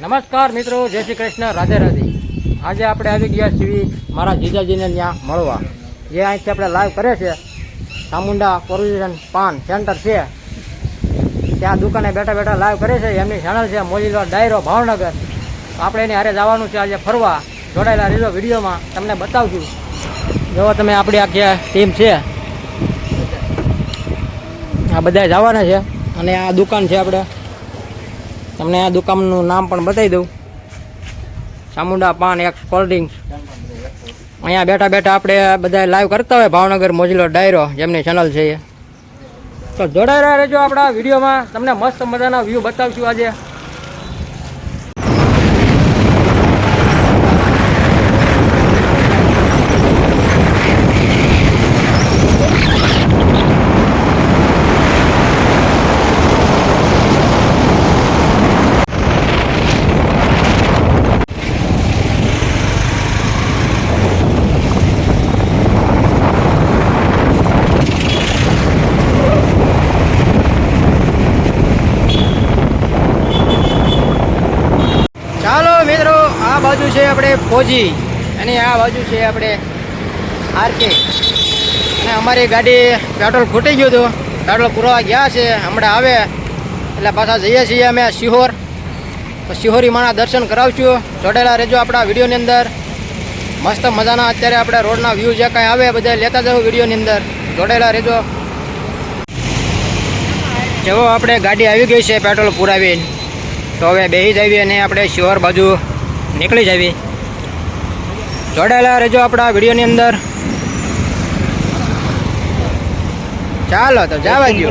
નમસ્કાર મિત્રો, જય શ્રી કૃષ્ણ, રાધે રાધે. આજે આપણે આવી ગયા છીએ મારા જીજાજીને ત્યાં મળવા. જે અહીંથી આપણે લાઈવ કરે છે, ચામુંડા પ્રોવિઝન પાન સેન્ટર છે. ત્યાં દુકાને બેઠા બેઠા લાઈવ કરે છે. એમની ચેનલ છે, મોજીલો ડાયરો ભાવનગર. આપણે એને હારે જવાનું છે આજે ફરવા. જોડાયેલા રહેજો વિડીયોમાં. તમને બતાવશું. જો તમે આપણી આખી ટીમ છે. આ બધા જવાના છે. અને આ દુકાન છે આપણે. તમને આ દુકાનનું નામ પણ બતાવી દઉં. ચામુંડા પાન એક્સ કોલ્ડ અહીંયા બેઠા બેઠા આપણે બધા લાઈવ કરતા હોય ભાવનગર મોજીલો ડાયરો, જેમની ચેનલ છે તો જોડાયેલા રહેજો આપણા વિડીયોમાં. તમને મસ્ત મજાના વ્યૂ બતાવશું આજે ચાલો મિત્રો આ બાજુ છે આપણે ફોજી અને આ બાજુ છે આપણે આરકે. અને અમારી ગાડી પેટ્રોલ ખૂટી ગયું હતું. પેટ્રોલ પૂરવા ગયા છે. હમણાં આવે. એટલે પાછા જઈએ છીએ અમે શિહોર. તો શિહોરી માના દર્શન કરાવશું. જોડેલા રહેજો આપણા વિડીયોની અંદર. મસ્ત મજાના અત્યારે આપણે રોડના વ્યૂ જે કાંઈ આવે બધા લેતા જવું વિડીયોની અંદર. જોડેલા રહેજો. જેવો આપણે ગાડી આવી ગઈ છે પેટ્રોલ પુરાવીને. તો હવે બેસી જઈએ અને આપણે શિહોર બાજુ નીકળી જઈએ. જોડાયેલા રહેજો આપણા વિડીયોની અંદર. ચાલો તો જવા ગયો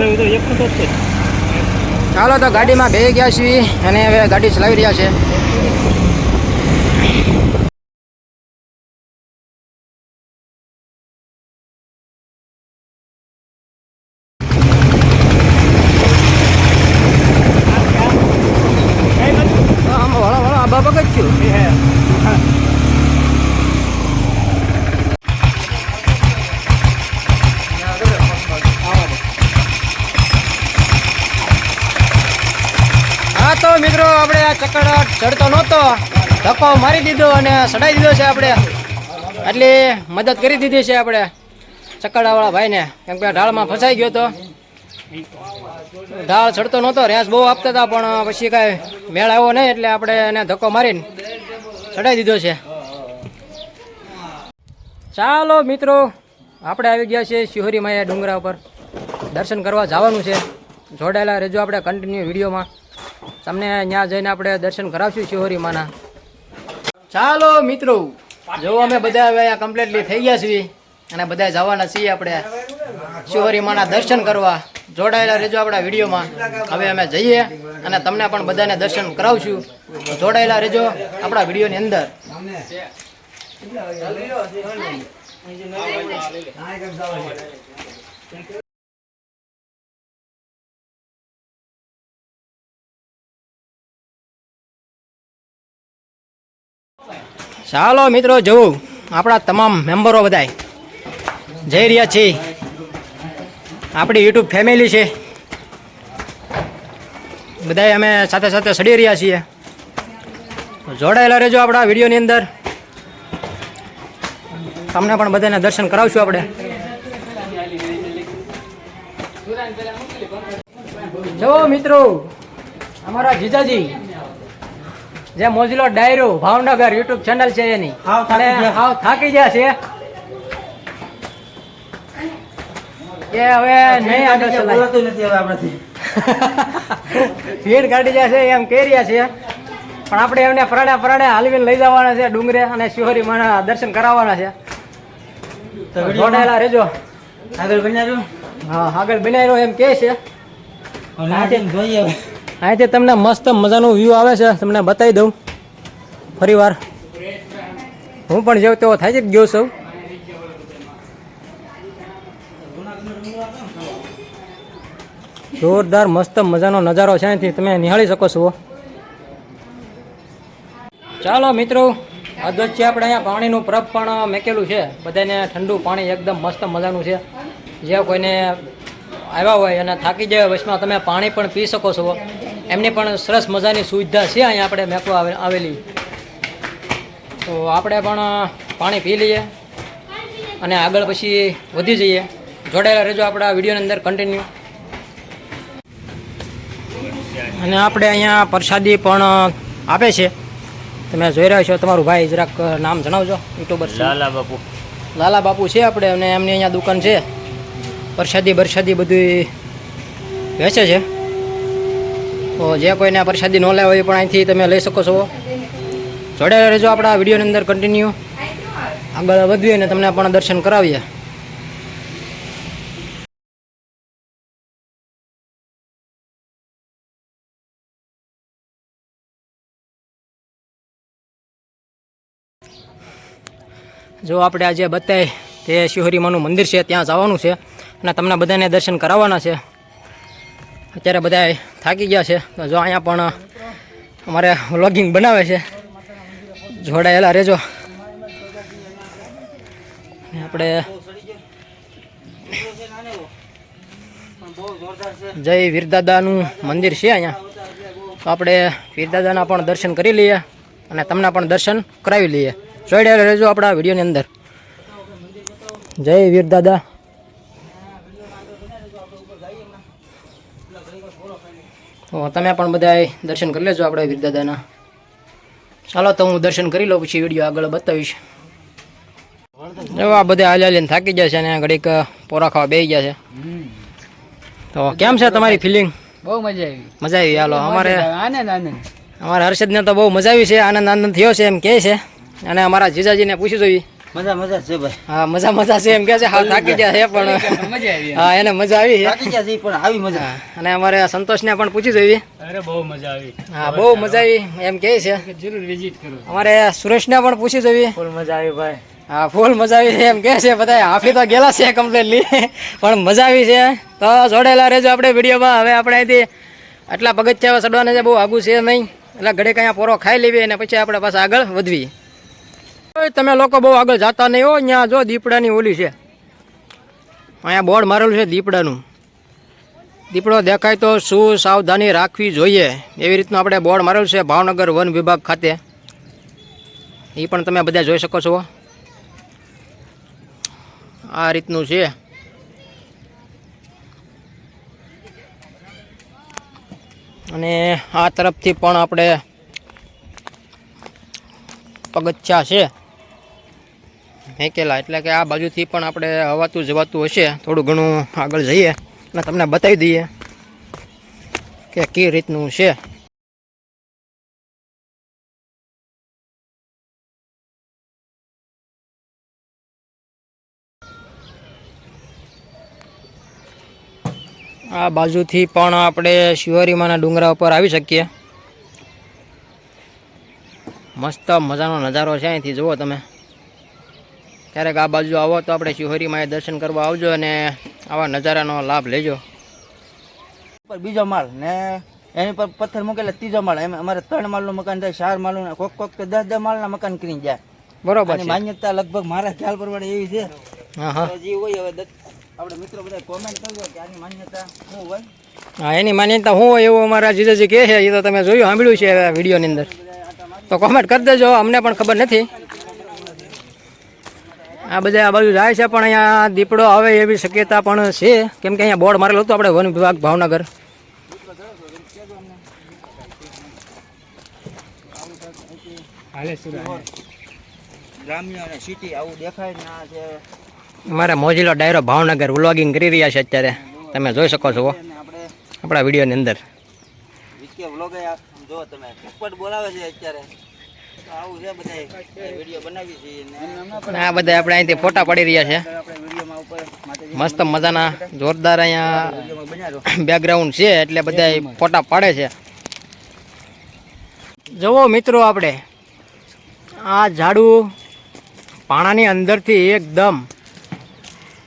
ચાલો તો ગાડીમાં બે ગયા છીએ અને હવે ગાડી ચલાવી રહ્યા છે આમ વળો વળો આ બાબા જ છું હા તો મિત્રો ચક્કર ચડતો નહોતો. ધક્કો મારી દીધો અને સડાઈ દીધો છે આપણે. એટલી મદદ કરી દીધી છે આપણે ચક્કડાવાળા ભાઈને. કેમ કે ઢાળમાં ફસાઈ ગયો તો. ઢાળ ચડતો નહોતો, રેસ બહુ આપતા હતા, પણ પછી કાંઈ મેળ આવ્યો નહીં એટલે આપણે એને ધક્કો મારીને ચડાઈ દીધો છે. ચાલો મિત્રો, આપણે આવી ગયા છીએ શિહોરી માયા ડુંગરા ઉપર. દર્શન કરવા જવાનું છે. જોડાયેલા રહેજો આપણે કન્ટિન્યુ વિડીયોમાં. તમને ત્યાં જઈને આપણે દર્શન કરાવશું શિહોરી માના ચાલો મિત્રો, જો અમે બધા હવે અહીંયા કમ્પ્લીટલી થઈ ગયા છીએ અને બધા જવાના છીએ આપણે શિહોરી માના દર્શન કરવા. જોડાયેલા રહેજો આપણા વિડીયોમાં. હવે અમે જઈએ અને તમને પણ બધાને દર્શન કરાવશું. જોડાયેલા રહેજો આપણા વિડીયોની અંદર. ચાલો મિત્રો જવું આપણા તમામ મેમ્બરો બધાય. જઈ રહ્યા છીએ. આપણી યુટ્યુબ ફેમિલી છે. બધાય અમે સાથે સાથે સડી રહ્યા છીએ. જોડાયેલા રહેજો આપણા વિડીયોની અંદર. તમને પણ બધાને દર્શન કરાવશું આપણે. જો મિત્રો, અમારા જીજાજી. જે મોજીલો ડાયરો ભાવનગર યુટ્યુબ ચેનલ છે એની. હાવ થાકી અને ગયા. હાવ થાકી ગયા છે. એ હવે નહીં આગળ ચલાતું નથી હવે આપણાથી. ભીડ કાઢી જશે છે એમ કહી રહ્યા છે. પણ આપણે એમને પરાણે પરાણે હાલવીને લઈ જવાના છે ડુંગરે અને શિહોરી માના દર્શન કરાવવાના છે. જોડાયેલા રહેજો. આગળ બનાવ્યું હા આગળ બનાવી એમ કહે છે. જોઈએ. અહીંથી તમને મસ્ત મજાનું વ્યૂ આવે છે. તમને બતાવી દઉં. ફરીવાર. હું પણ જેવો તેવો થાય છે ગયો છું. જોરદાર મસ્ત મજાનો નજારો છે અહીંથી. તમે નિહાળી શકો છો. ચાલો મિત્રો અધ્વચ્ચે આપણે અહીંયા પાણીનું પ્રપ પણ મેકેલું છે. બધાને ઠંડુ પાણી એકદમ મસ્ત મજાનું છે. જે કોઈને આવ્યા હોય અને થાકી જાય વચમાં તમે પાણી પણ પી શકો છો. એમની પણ સરસ મજાની સુવિધા છે અહીંયા આપણે મેકવા આવેલી. તો આપણે પણ પાણી પી લઈએ અને આગળ પછી વધી જઈએ. જોડાયેલા રહેજો આપણા વિડીયોની અંદર કન્ટિન્યુ અને આપણે અહીંયા પ્રસાદી પણ આપે છે. તમે જોઈ રહ્યા છો તમારું ભાઈ જરાક નામ જણાવજો યુટ્યુબર લાલા બાપુ. લાલા બાપુ છે આપણે અને એમની અહીંયા દુકાન છે. પ્રસાદી બરસાદી બધું વેચે છે. તો જે કોઈને આ પ્રસાદી ન લેવા હોય પણ અહીંથી તમે લઈ શકો છો. જોડે રહેજો આપણા વિડીયોની અંદર કન્ટિન્યુ આગળ વધીએ અને તમને પણ દર્શન કરાવીએ. જો આપણે આજે બતાય તે શિહોરીમાનું મંદિર છે, ત્યાં જવાનું છે અને તમને બધાને દર્શન કરાવવાના છે. અત્યારે બધા થાકી ગયા છે. તો જો અહીંયા પણ અમારે વ્લોગિંગ બનાવે છે. જોડાયેલા રહેજો. આપણે જય વીરદાદાનું મંદિર છે અહીંયા. તો આપણે વીરદાદાના પણ દર્શન કરી લઈએ અને તમને પણ દર્શન કરાવી લઈએ. જોડાયેલા રહેજો આપણા વિડીયોની અંદર. જય વીરદાદા. તો તમે પણ બધાએ દર્શન કરી લેજો આપણે વીરદાદાના. ચાલો તો હું દર્શન કરી લઉં પછી વીડિયો આગળ બતાવીશ. એવા બધા હાલ હાલીને થાકી ગયા છે અને ઘડીક પોરા ખાવા બેસી ગયા છે. તો કેમ છે તમારી ફિલિંગ બહુ મજા આવી. મજા આવી હાલો અમારે આનંદ આનંદ. અમારા હર્ષદને તો બહુ મજા આવી છે આનંદ આનંદ થયો છે એમ કહે છે. અને અમારા જીજાજીને પૂછી જોઈએ મજા મજા છે ભાઈ. હા મજા મજા છે. એમ કે છે હા થાકી ગયા છે પણ. મજા આવી હા એને મજા આવી. છે થાકી ગયા છે પણ આવી મજા. અને અમારે સંતોષને પણ પૂછી જોઈએ અરે બહુ મજા આવી. હા બહુ મજા આવી એમ કહે છે. જરૂર વિઝિટ કરો. અમારે સુરેશને પણ પૂછી જોઈએ ફૂલ મજા આવી ભાઈ. હા ફૂલ મજા આવી છે એમ કહે છે બધા હાફી તો ગેલા છે કમ્પ્લીટલી પણ મજા આવી છે. તો જોડેલા રહેજો આપણે વિડીયોમાં. હવે આપણે અહીંથી આટલા પગથિયા ચડવાના છે બહુ આગું છે નહીં. એટલે ઘડે કંઈ પોરો ખાઈ લેવી અને પછી આપણે પાછા આગળ વધવી. તમે લોકો બહુ આગળ જતા નહીં હો. અહીંયા જો દીપડાની ઓલી છે. અહીંયા બોર્ડ મારેલું છે દીપડાનું. દીપડો દેખાય તો શું સાવધાની રાખવી જોઈએ. એવી રીતનું આપણે બોર્ડ મારેલું છે ભાવનગર વન વિભાગ ખાતે. એ પણ તમે બધા જોઈ શકો છો. આ રીતનું છે. અને આ તરફથી પણ આપણે પગથિયા છે. મેકેલા એટલે કે આ બાજુથી પણ આપણે હવાતું જવાતું હશે. થોડું ઘણું આગળ જઈએ અને તમને બતાવી દઈએ કે કઈ રીતનું છે. આ બાજુથી પણ આપણે શિવરીમાના ડુંગરા ઉપર આવી શકીએ. મસ્ત મજાનો નજારો છે અહીંથી. જુઓ તમે. ક્યારેક આ બાજુ આવો તો આપણે શિહોરીમાં દર્શન કરવા આવજો અને આવા નજારાનો લાભ લેજો. ઉપર બીજો માળ ને એની પર પથ્થર મૂકેલા ત્રીજો માળ. એમ અમારે ત્રણ માળનું મકાન થાય ચાર માળનું. કોક કોક તો દસ દસ માળના મકાન કરી જાય. બરોબર માન્યતા લગભગ મારા ખ્યાલ પ્રમાણે એવી છે. હા હા જે હોય હવે આપણે મિત્રો બધા કોમેન્ટ કરજો કે આની માન્યતા શું હોય. હા એની માન્યતા હું હોય એવું અમારા જીજાજી કહે છે. એ તો તમે જોયું સાંભળ્યું છે વિડીયોની અંદર. તો કોમેન્ટ કરી દેજો અમને પણ ખબર નથી. આ બધા આ બાજુ જાય છે પણ અહીંયા દીપડો આવે એવી શક્યતા પણ છે. કેમ કે અહીંયા બોર્ડ મારેલું હતું આપણે વન વિભાગ ભાવનગર. ગ્રામ્ય અને સિટી આવું દેખાય ને આ છે અમારે મોજીલો ડાયરો ભાવનગર વ્લોગિંગ કરી રહ્યા છે અત્યારે. તમે જોઈ શકો છો આપણે આપણા વિડીયોની અંદર. જો તમે બોલાવે છે અત્યારે. તો આવું છે બધા વીડિયો બનાવી છીએ ને. અને આ બધા આપણે અહીંથી ફોટા પડી રહ્યા છે. આપણે વિડીયોમાં ઉપર માતાજી મસ્ત મજાના જોરદાર અહીંયા બેકગ્રાઉન્ડ છે એટલે બધા ફોટા પાડે છે. જુઓ મિત્રો આપણે આ ઝાડું પાણાની અંદરથી એકદમ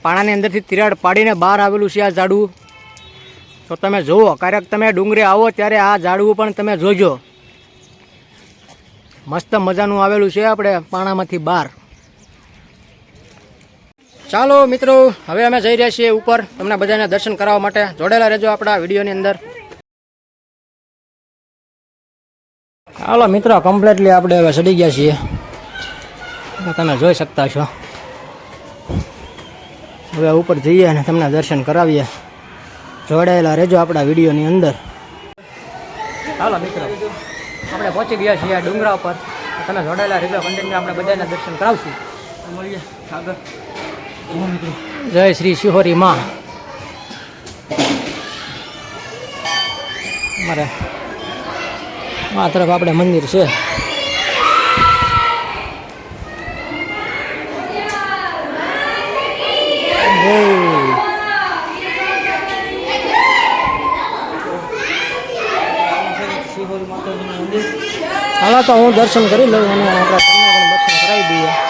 પાણાની અંદરથી તિરાડ પાડીને બહાર આવેલું છે આ ઝાડું. તો તમે જુઓ ક્યારેક તમે ડુંગરે આવો ત્યારે આ ઝાડવું પણ તમે જોજો. મસ્ત મજાનું આવેલું છે આપણે પાણામાંથી બહાર. ચાલો મિત્રો, હવે અમે જઈ રહ્યા છીએ ઉપર. તમને બધાને દર્શન કરાવવા માટે. જોડેલા રહેજો આપણા વિડીયોની અંદર. ચાલો મિત્રો કમ્પ્લીટલી આપણે હવે ચડી ગયા છીએ. તમે જોઈ શકતા છો. હવે ઉપર જઈએ અને તમને દર્શન કરાવીએ. જોડાયેલા રહેજો આપણા વિડીયોની અંદર. હાલો મિત્રો. આપણે પહોંચી ગયા છીએ આ ડુંગરા ઉપર. તમે જોડાયેલા રહેજો કન્ટિન્યુ આપણે બધાના દર્શન કરાવશું. મળીએ જય શ્રી શિહોરી માં. અમારે આ તરફ આપણે મંદિર છે જય શિહોરી માતાજીનું મંદિર હાલો તો હું દર્શન કરી લઉં અને આપણે તમને પણ દર્શન કરાવી દઈએ.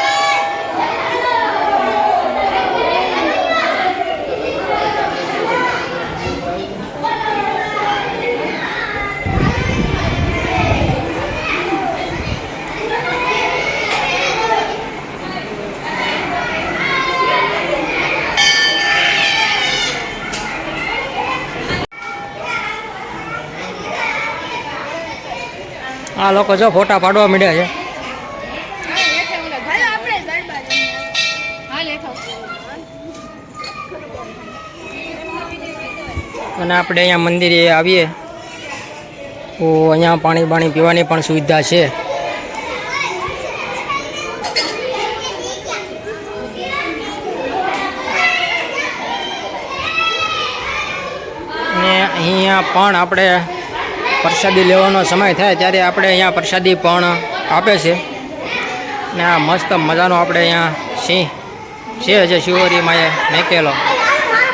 આ લોકો જો ફોટા પાડવા મળ્યા છે. અને આપણે અહીંયા મંદિરે આવીએ. તો અહીંયા પાણી પાણી પીવાની પણ સુવિધા છે. અને અહીંયા પણ આપણે પ્રસાદી લેવાનો સમય થાય ત્યારે આપણે અહીંયા પ્રસાદી પણ આપે છે. ને આ મસ્ત મજાનો આપણે અહીંયા સિંહ છે જે શિવરીમાં એ મેકેલો.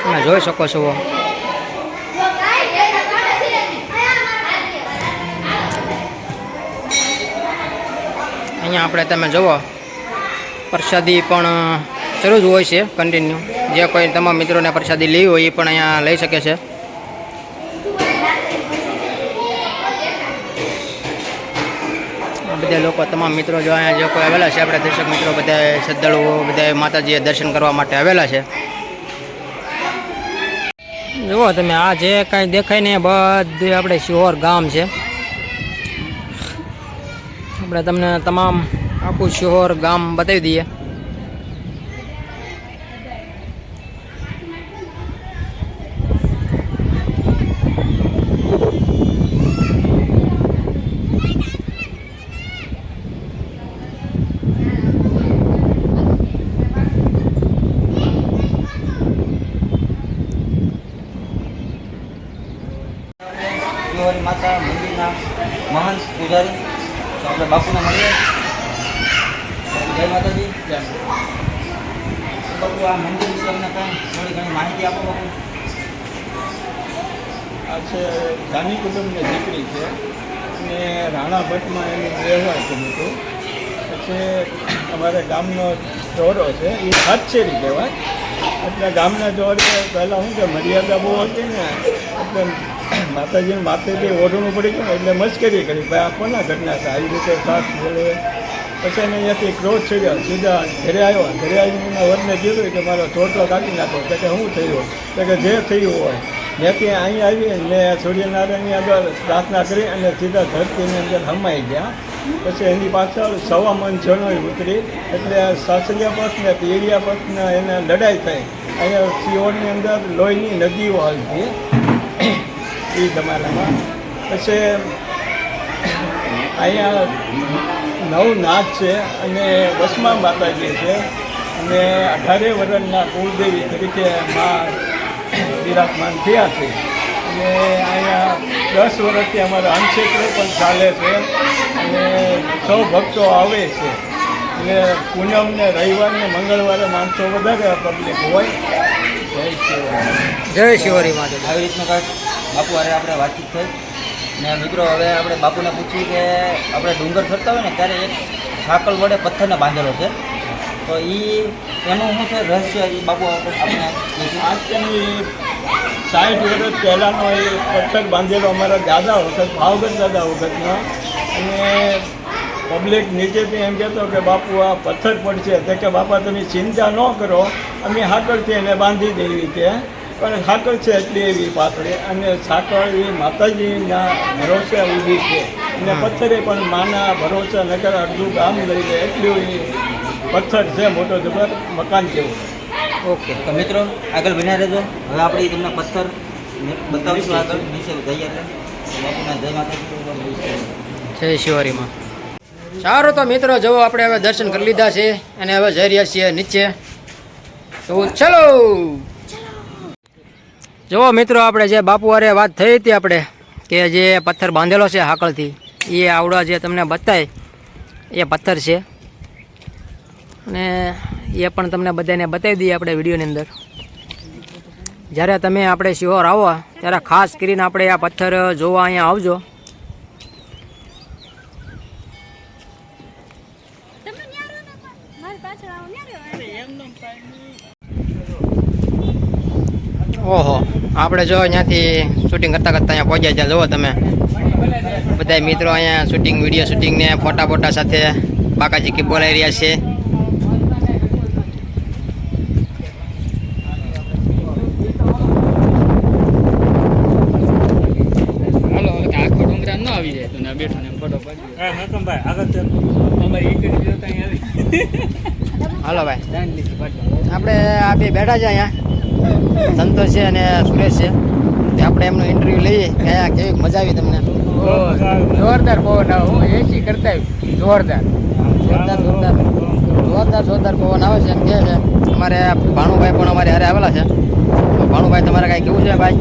તમે જોઈ શકો છો. અહીંયા આપણે તમે જુઓ, પ્રસાદી પણ શરૂ જ હોય છે કન્ટિન્યુ જે કોઈ તમામ મિત્રોને પ્રસાદી લેવી હોય એ પણ અહીંયા લઈ શકે છે. બધા લોકો, તમામ મિત્રો જો અહીંયા જે કોઈ આવેલા છે, આપણે દર્શક મિત્રો, બધા શ્રદ્ધાળુઓ, બધા માતાજીએ દર્શન કરવા માટે આવેલા છે. જુઓ તમે, આ જે કાંઈ દેખાય ને બધું આપણે શિહોર ગામ છે. આપણે તમને તમામ આખું શિહોર ગામ બતાવી દઈએ શિહોરી માતા મંદિરના મહંત પૂજારી તો આપણે બાપુને મળીએ. જય માતાજી. જય બાપુ, આ મંદિર વિશે અમને કાંઈ થોડી ઘણી માહિતી આપો બાપુ. આ છે ગાંધી કુટુંબની દીકરી છે અને રાણા ભટ્ટમાં એનું વ્યવહાર કર્યું હતું. પછી અમારે ગામનો ચોરો છે, એ હાથશેરી કહેવાય. એટલે ગામના ચોરે પહેલાં શું કે મર્યાદા બહુ હતી ને, એટલે માતાજીને માથેથી ઓઢણું પડી ગયું એટલે મશ્કરી કરી. ભાઈ, આ કોના ઘટના છે? આવી રીતે સાસ બોલે. પછી એને અહીંયાથી ક્રોધ છેડ્યો સીધા ઘરે આવ્યો. ઘરે આવીને વરને કીધું કે મારો ચોટલો કાઢી નાખો. તો કે શું થયું? તો કે જે થયું હોય. ત્યાંથી અહીં આવી મેં સૂર્યનારાયણની અંદર પ્રાર્થના કરી અને સીધા ધરતીની અંદર હમાઈ ગયા. પછી એની પાછળ સવા મન જણોય ઉતરી. એટલે સાસરિયા પક્ષ ને પીડિયા પક્ષને એને લડાઈ થઈ. અહીંયા સિયોરની અંદર લોહીની નદીઓ હાલતી. એ જમાનામાં પછી અહીંયા નવ નાથ છે અને વસમા માતાજી છે. અને અઢારે વર્ષના કુળદેવી તરીકે મા વિરાજમાન થયા છે. અને અહીંયા દસ વર્ષથી અમારા અન્નક્ષેત્ર પણ ચાલે છે. અને સૌ ભક્તો આવે છે. અને પૂનમ ને રવિવાર ને મંગળવારે માણસો વધારે પબ્લિક હોય. જય શિવરી જય શિવરી માતા આવી રીતનું કાંઈક બાપુ હારે આપણે વાતચીત થઈ. ને મિત્રો, હવે આપણે બાપુને પૂછ્યું કે આપણે ડુંગર ફરતા હોય ને, ત્યારે એક સાકલ વડે પથ્થરને બાંધેલો છે. તો એ એનું શું છે રહસ્ય એ બાપુ આપણે. આજની સાઠ વર્ષ પહેલાંનો એ પથ્થર બાંધેલો અમારા દાદા વખત ભાવગત દાદા વખતનો. અને પબ્લિક નીચેથી એમ કહેતો કે, બાપુ, આ પથ્થર પડશે. તો કે, બાપા, તમે ચિંતા ન કરો. અમે હાકળથી એને બાંધી દેવી કે પણ સાંકળ છે એટલી એવી પાતળી અને સાંકળ એ માતાજીના ભરોસે ઊભી છે. અને પથ્થરે પણ માના ભરોસા નગર અડધું ગામ લઈ લે એટલું એ પથ્થર છે મોટો જબર મકાન જેવું. ઓકે તો મિત્રો આગળ બન્યા રહેજો. હવે આપણે તમને પથ્થર બતાવીશું આગળ. નીચે જઈએ જય માતાજી. જય શિવારીમાં. સારું તો મિત્રો જવો આપણે હવે દર્શન કરી લીધા છે અને હવે જઈ રહ્યા છીએ નીચે. તો ચલો! જુઓ મિત્રો, આપણે જે બાપુ અરે વાત થઈ હતી આપણે, કે જે પથ્થર બાંધેલો છે હાકળથી, એ આવડા જે તમને બતાય, એ પથ્થર છે. અને એ પણ તમને બધાને બતાવી દઈએ આપણે વિડીયોની અંદર. જ્યારે તમે આપણે શિહોર આવો, ત્યારે ખાસ કરીને આપણે આ પથ્થર જોવા અહીંયા આવજો તમે ન્યા રહો ને પણ. મારી પાછળ આવો ન્યા રહેવાનું. ઓહો, આપણે જો અહીંયાથી શૂટિંગ કરતાં કરતાં અહીંયા પહોંચ્યા ત્યાં જુઓ તમે. બધા મિત્રો અહીંયા શૂટિંગ વીડિયો શૂટિંગ ને ફોટા ફોટા સાથે બાકાજી કી બોલાવી રહ્યા છે હાલો હવે કે આખો ડુંગરા ન આવી જાય તો ના બેઠો ને ફોટો પાડી આગળ અમારી એક જ આવી. હાલો ભાઈ. આપણે આ બે બેઠા છે અહીંયા. સંતોષ છે અને સુરેશ છે. તે આપણે એમનો ઇન્ટરવ્યૂ લઈએ કયા કેવી મજા આવી તમને? જોરદાર પવન આવે. હું એસી કરતા જોરદાર. જોરદાર જોરદાર. જોરદાર જોરદાર પવન આવે છે એમ કહે છે. અમારે ભાણુભાઈ પણ અમારે હારે આવેલા છે. ભાણુભાઈ તમારે કાંઈ કેવું છે ભાઈ?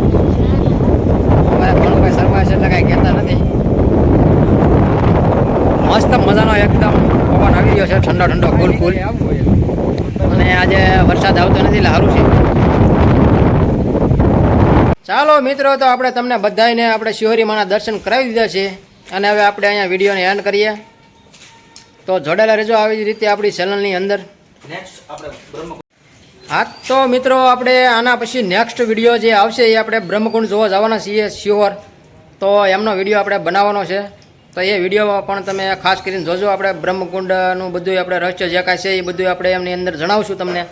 અમારે ભાણુભાઈ શર્મા છે એટલે કાંઈ કહેતા નથી. મસ્ત મજાનો એકદમ પવન આવી ગયો છે. ઠંડો ઠંડો કુલ કુલ અને આજે વરસાદ આવતો નથી એટલે સારું છે. ચાલો મિત્રો તો આપણે તમને બધાને આપણે શિહોરી માના દર્શન કરાવી દીધા છે. અને હવે આપણે અહીંયા વિડીયોને એન્ડ કરીએ. તો જોડેલા રહેજો આવી જ રીતે આપણી ચેનલની અંદર. હા તો મિત્રો આપણે આના પછી નેક્સ્ટ વીડિયો જે આવશે એ આપણે બ્રહ્મકુંડ જોવા જવાના છીએ શ્યોર તો એમનો વીડિયો આપણે બનાવવાનો છે. તો એ વિડીયોમાં પણ તમે ખાસ કરીને જોજો આપણે બ્રહ્મકુંડનું બધું આપણે રહસ્ય જે કાંઈ છે એ બધું આપણે એમની અંદર જણાવશું તમને.